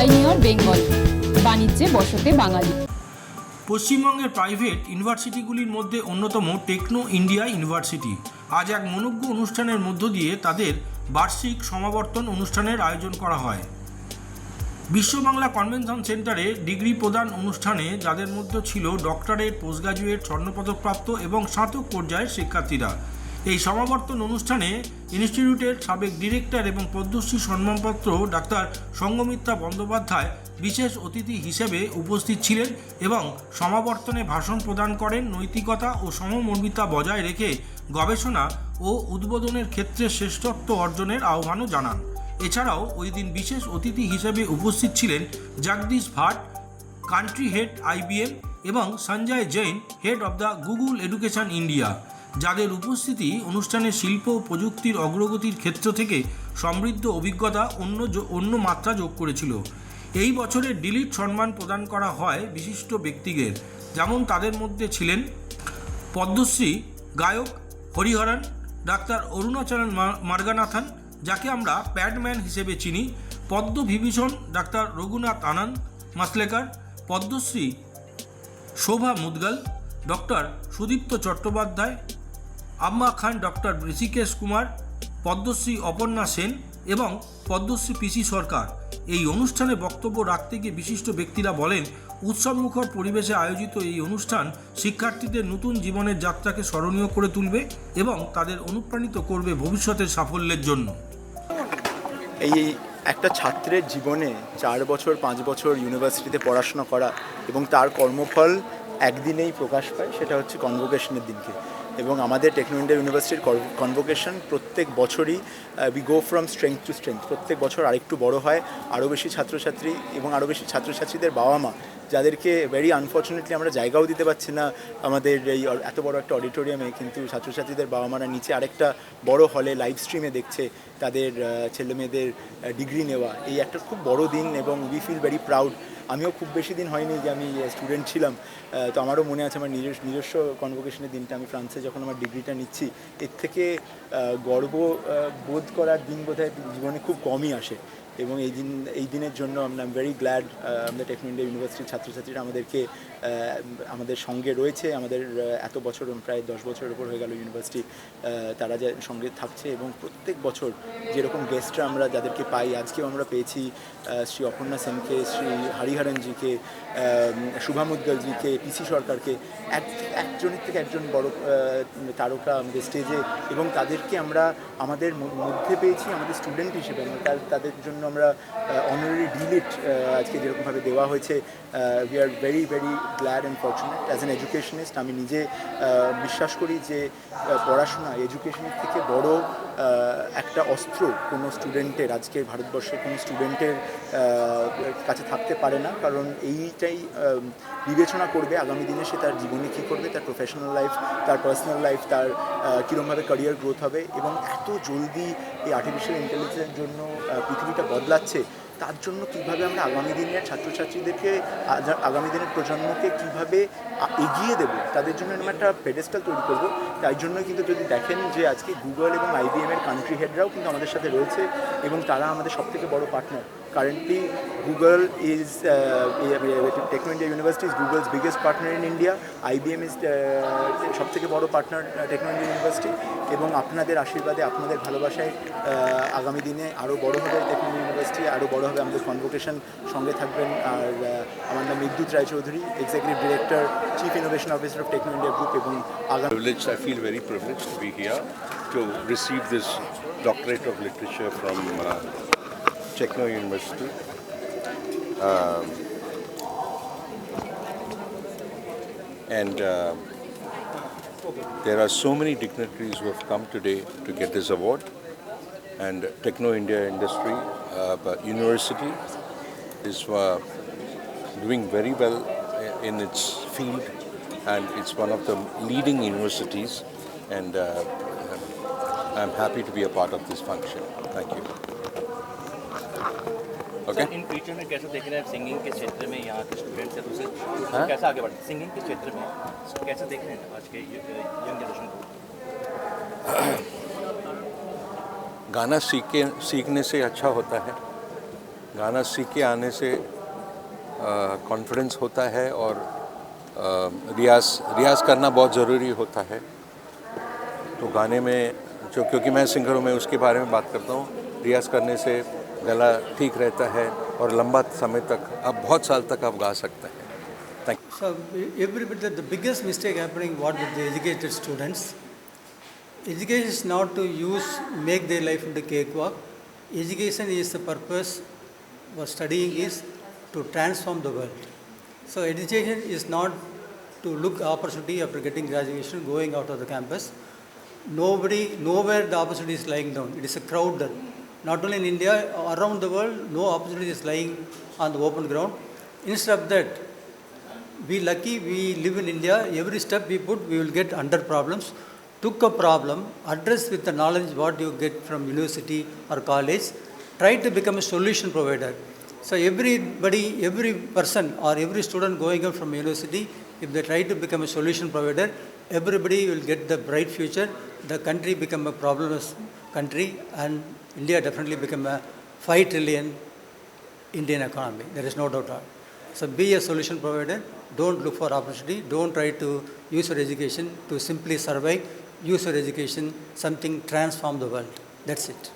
Pioneer Bengal বাণিজ্যে বসতে বাঙালি। পশ্চিমবঙ্গের প্রাইভেট ইউনিভার্সিটিগুলির মধ্যে অন্যতম টেকনো ইন্ডিয়া ইউনিভার্সিটি আজ এক মনজ্ঞ অনুষ্ঠানের মধ্য দিয়ে তাদের বার্ষিক সমাবর্তন অনুষ্ঠানের আয়োজন করা হয়। বিশ্ববাংলা কনভেনশন সেন্টারে ডিগ্রি প্রদান অনুষ্ঠানে যাদের মধ্যে ছিল ডক্টরেট পোস্ট গ্রাজুয়েট স্বর্ণপদকপ্রাপ্ত এবং স্নাতক পর্যায়ের শিক্ষার্থীরা। এই সমাবর্তন অনুষ্ঠানে ইনস্টিটিউটের সাবেক ডিরেক্টর এবং পদ্মশ্রী সম্মানপত্র ডাক্তার সঙ্গমিত্রা বন্দ্যোপাধ্যায় বিশেষ অতিথি হিসেবে উপস্থিত ছিলেন এবং সমাবর্তনে ভাষণ প্রদান করেন নৈতিকতা ও সমমর্মিতা বজায় রেখে গবেষণা ও উদ্বোধনের ক্ষেত্রে শ্রেষ্ঠত্ব অর্জনের আহ্বানও জানান। এছাড়াও ওই দিন বিশেষ অতিথি হিসেবে উপস্থিত ছিলেন Jagdish Bhat country head IBM এবং Sanjay Jain head of the Google education India যাদের উপস্থিতি অনুষ্ঠানে শিল্প ও প্রযুক্তির অগ্রগতির ক্ষেত্র থেকে সমৃদ্ধ অভিজ্ঞতা অন্য অন্য মাত্রা যোগ করেছিল। এই বছরের ডিলিট সম্মান প্রদান করা হয় বিশিষ্ট ব্যক্তিদের। যেমন তাদের মধ্যে ছিলেন পদ্মশ্রী, গায়ক, হরিহরন, ডাক্তার অরুণাচরণ মার্গানাথন, যাকে আমরা প্যাডম্যান হিসেবে চিনি, পদ্ম বিভীষণ, ডাক্তার রঘুনাথ আনন্দ মাসলেকার, পদ্মশ্রী শোভা মুদগল, ডক্টর সুদীপ্ত চট্টোপাধ্যায় আম্মা খান ডক্টর ঋষিকেশ কুমার, পদ্মশ্রী অপর্ণা সেন এবং পদ্মশ্রী পিসি সরকার। এই অনুষ্ঠানে বক্তব্য রাখতে গিয়ে বিশিষ্ট ব্যক্তিরা বলেন উৎসবমুখর পরিবেশে আয়োজিত এই অনুষ্ঠান শিক্ষার্থীদের নতুন জীবনের যাত্রাকে স্মরণীয় করে তুলবে এবং তাদের অনুপ্রাণিত করবে ভবিষ্যতের সাফল্যের জন্য। এই একটা ছাত্রের জীবনে চার বছর, পাঁচ বছর ইউনিভার্সিটিতে পড়াশোনা করা এবং তার কর্মফল একদিনেই প্রকাশ পায়, সেটা হচ্ছে কনভোকেশনের দিনকে। এবং আমাদের টেকনো ইন্ডিয়া ইউনিভার্সিটির কনভোকেশন প্রত্যেক বছরই we go from strength to strength প্রত্যেক বছর আরেকটু বড় হয় আরও বেশি ছাত্রছাত্রী এবং আরও বেশি ছাত্রছাত্রীদের বাবা মা যাদেরকে ভেরি আনফর্চুনেটলি আমরা জায়গাও দিতে পারছি না। আমাদের এই এত বড় একটা অডিটোরিয়ামে কিন্তু ছাত্রছাত্রীদের বাবা মারা নিচে আরেকটা বড় হলে লাইভ স্ট্রিমে দেখছে তাদের আহ, ছেলে মেয়েদের ডিগ্রি নেওয়া। এই একটা খুব বড় দিন এবং উই ফিল ভেরি প্রাউড আমিও খুব বেশি দিন হয়নি যে আমি স্টুডেন্ট ছিলাম। তো আমারও মনে আছে আমার নিজস্ব নিজস্ব কনভোকেশনের দিনটা। আমি ফ্রান্সে আমার ডিগ্রিটা নিচ্ছি, এর থেকে গর্ব বোধ করার দিন বোধহয় জীবনে খুব কমই আসে। এবং এই দিন, এই দিনের জন্য আমরা ভেরি গ্ল্যাড আমাদের টেকনো ইন্ডিয়া ইউনিভার্সিটির ছাত্রছাত্রীরা আমাদেরকে আমাদের সঙ্গে রয়েছে। আমাদের এত বছর, প্রায় দশ বছরের উপর হয়ে গেল ইউনিভার্সিটি তারা যে সঙ্গে থাকছে এবং প্রত্যেক বছর যেরকম গেস্টরা আমরা যাদেরকে পাই, আজকেও আমরা পেয়েছি শ্রী অপর্ণা সেনকে, শ্রী হরিহরনজিকে শুভা মুদ্গলজিকে পিসি সরকারকে। এক, একজনের থেকে একজন বড় তারকা আমাদের স্টেজে এবং তাদেরকে আমরা আমাদের মধ্যে পেয়েছি আমাদের স্টুডেন্ট হিসেবে। তাদের জন্য আমরা অনারারি ডিলিট আজকে যেরকমভাবে দেওয়া হয়েছে we are very very glad and fortunate as an educationist আমি নিজে বিশ্বাস করি যে পড়াশোনা এডুকেশনের থেকে বড় একটা অস্ত্র কোনো স্টুডেন্টের আজকে ভারতবর্ষের কোনো স্টুডেন্টের কাছে থাকতে পারে না। কারণ এইটাই বিবেচনা করবে আগামী দিনে সে তার জীবনে কী করবে, তার প্রফেশনাল লাইফ তার পার্সোনাল লাইফ তার কীরকমভাবে ক্যারিয়ার গ্রোথ হবে এবং এত জলদি এই আর্টিফিশিয়াল ইন্টেলিজেন্সের জন্য পৃথিবীটা বদলাচ্ছে, তার জন্য কীভাবে আমরা আগামী দিনের ছাত্রছাত্রীদেরকে আগামী দিনের প্রজন্মকে কীভাবে এগিয়ে দেবো, তাদের জন্য এরকম একটা পেডেস্টাল তৈরি করব। তাই জন্য কিন্তু যদি দেখেন যে আজকে গুগল এবং আইবিএম এর কান্ট্রি হেডরাও কিন্তু আমাদের সাথে রয়েছে এবং তারা আমাদের সবথেকে বড় partner currently Google is Techno India University is Google's biggest partner in India IBM is সবথেকে বড় পার্টনার টেকনো ইন্ডিয়া ইউনিভার্সিটি এবং আপনাদের আশীর্বাদে আপনাদের ভালোবাসায় আহ, আগামী দিনে আরও বড় হবে টেকনো ইউনিভার্সিটি আরও বড় হবে আমাদের কনভোকেশন সঙ্গে থাকবেন। আর আহ, আমার নাম Bidyut Raychaudhuri executive director chief innovation officer of Techno India group এবং আগামী I feel very privileged to be here to receive this doctorate of literature from uh, Techno University. Um, and uh, there are so many dignitaries who have come today to get this award. And Techno India Industry uh, University is uh, doing very well in its field and it's one of the leading universities and uh, I'm happy to be a part of this function. Thank you. Sir in future में कैसे देख रहे हैं singing के क्षेत्र में यहाँ के स्टूडेंट्स है दूसरे हाँ? कैसे आगे बढ़ते सिंगिंग के क्षेत्र में कैसे देख रहे हैं आज के यंग जनरेशन को? गाना सीखे सीखने से अच्छा होता है। गाना सीख के आने से कॉन्फिडेंस होता है और रियाज रियाज करना बहुत ज़रूरी होता है। तो गाने में जो क्योंकि मैं सिंगर हूँ मैं उसके बारे में बात करता हूँ। रियाज करने से गला ठीक रहता है और लंबा समय तक आप बहुत साल तक आप गा सकते हैं। Thank you sir everybody the biggest mistake happening what with the educated students education is not to use make their life into cakewalk education is the purpose for study is to transform the world so education is not to look opportunity after getting graduation going out of the campus Nobody, nowhere the opportunity is lying down. It is a crowd. Not only in India, around the world, no opportunity is lying on the open ground. Instead of that, we lucky we live in India. Every step we put, we will get under problems. Took a problem, address with the knowledge what you get from university or college. Try to become a solution provider. So everybody, every person or every student going out from university, if they try to become a solution provider, everybody will get the bright future. The country become a problemless country, and India definitely become a five trillion Indian economy. There is no doubt. it. So be a solution provider. Don't look for opportunity. Don't try to use your education to simply survive. Use your education, something transform the world. That's it.